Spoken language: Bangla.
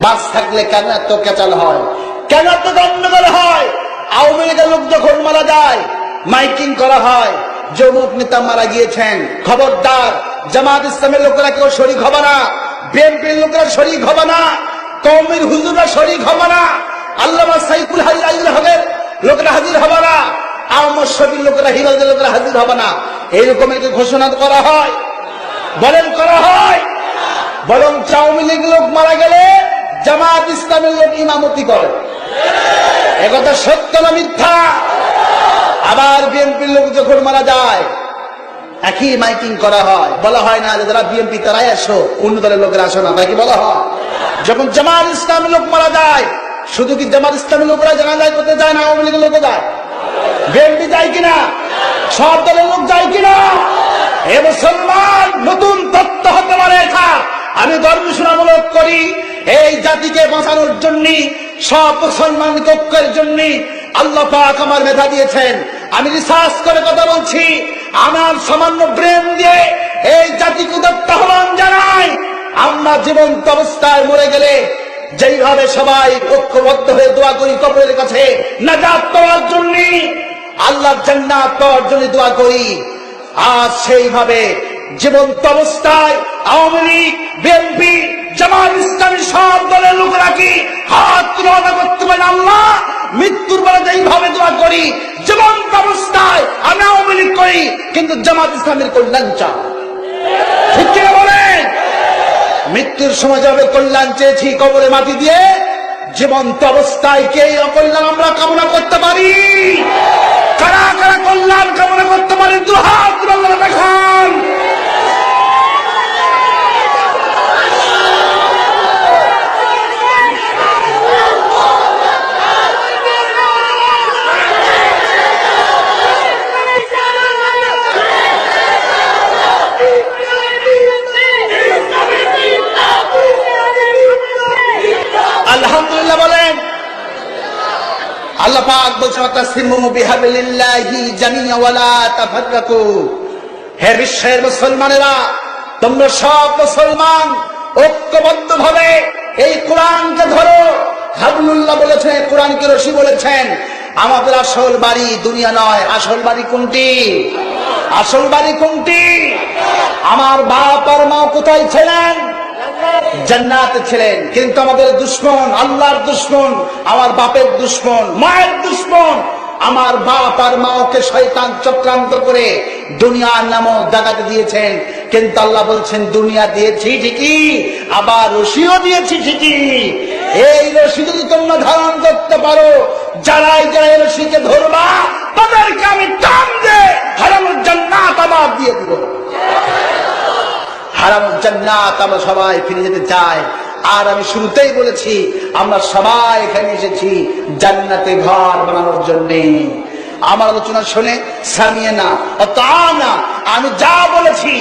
বাস থাকলে কেন এত কেচাল হয়? কেন এত গন্ডগোল হয়? আওয়ামী লীগের লোক যখন মারা যায়, মাইকিং করা হয় যে অমুক নেতা মারা গিয়েছেন, খবরদার, জামাত ইসলামের লোকেরা কেউ শরিক হবে না, বিএনপির লোকেরা শরিক হবে না কৌমির হুজুররা শরিক হবে না, আল্লামা সাইকুল হাজির হাজির হবে লোকেরা হাজির হবে না আহমদ শফির লোকেরা হিরাজের লোকেরা হাজির হবে না। এইরকম একটি ঘোষণা করা হয়? বলেন করা হয়? বরং আওয়ামী লোক মারা গেলে জামাত ইসলামের লোক ইমামতি করে। একথা সত্য না মিথ্যা? আবার বিএনপির লোক যখন মারা যায়, একই মাইকিং করা হয়। বলা হয় না যে যারা বিএনপি তারাই আসো, অন্য দলের লোকের আসো না। নাকি বলা হয়? যখন জামাত ইসলামের লোক মারা যায়, শুধু কি জামাত ইসলামের লোকরা জানা যায় করতে যায় না আওয়ামী লীগের লোক যায় বিএনপি যায় কিনা? সব দলের লোক যায় কিনা? এ মুসলমান নতুন তত্ত্ব হতে পারে আমি গর্বসূনামূলক করি এই জাতিকে বাঁচানোর জন্য, সব মুসলমান কক্ষের জন্য আল্লাহ পাক আমার মেধা দিয়েছেন। আমি রিসার্চ করে কথা বলছি, আমার সামান্য ব্রেন দিয়ে এই জাতিকে আহ্বান জানাই। আমরা জীবন্ত অবস্থায় মরে গেলে যেইভাবে সবাই ঐক্যবদ্ধ হয়ে দোয়া করি কবরের কাছে নাজাত পাওয়ার জন্য আল্লাহ জান্নাত পাওয়ার জন্য দোয়া করি। আর সেইভাবে জীবন্ত অবস্থায় আওয়ামী লীগ, বিএনপি জামাত ইসলামী সব দলের লোকেরা কি হাত তুলনা করতে পারেন আল্লাহ মৃত্যুর বেলা যেইভাবে দোয়া করি জীবন্ত অবস্থায় আমি আওয়ামী লীগ করি, কিন্তু জামাত ইসলামের কল্যাণ চাই ঠিক কিনা বলেন? মৃত্যুর সময় যাবে কল্যাণ চেয়েছি কবরে মাটি দিয়ে, জীবন্ত অবস্থায় কে অকল্যাণ আমরা কামনা করতে পারি কারা কারা কল্যাণ কামনা করতে পারি দুহাত তুলে আল্লাহ দেখান আলহামদুলিল্লাহ বলেন। আল্লাহ পাক বলছেন বিহাবিলিল্লাহি জামিয়া ওয়ালা তাফাররাকু। হে বিশ্বের মুসলমানেরা, তোমরা সব মুসলমান ঐক্যবদ্ধ ভাবে এই কোরআনকে ধরো। হাবলুল্লাহ বলেছেন কোরআনকে রশি বলেছেন, আমাদের আসল বাড়ি দুনিয়া নয়। আসল বাড়ি কোনটি? আসল বাড়ি কোনটি? আমার বাপ আর মা কোথায় ছিলেন? জান্নাতে ছিলেন। কিন্তু আমাদের দুশ্মন, আল্লাহর দুশ্মন, আমার বাপের দুশ্মন, মায়ের দুশ্মন, আমার বাপ আর মাকে শয়তান চক্রান্ত করে দুনিয়ার নামক দাগাতে দিয়েছেন। কিন্তু আল্লাহ বলছেন, দুনিয়া দিয়েছি ঠিকই, আবার রশিও দিয়েছি ঠিকই। এই রশি যদি তোমরা ধারণ করতে পারো, যারাই যারা এই রশিকে ধরবা, তাদেরকে আমি টান দে হারাম জান্নাত আমরা সবাই ফিরে যেতে চাই। আর আমি শুরুতেই বলেছি, আমরা সবাই এখানে এসেছি জান্নাতে ঘর বানানোর জন্য। আমার আলোচনা শুনে সামিয়ে না তা না আমি যা বলেছি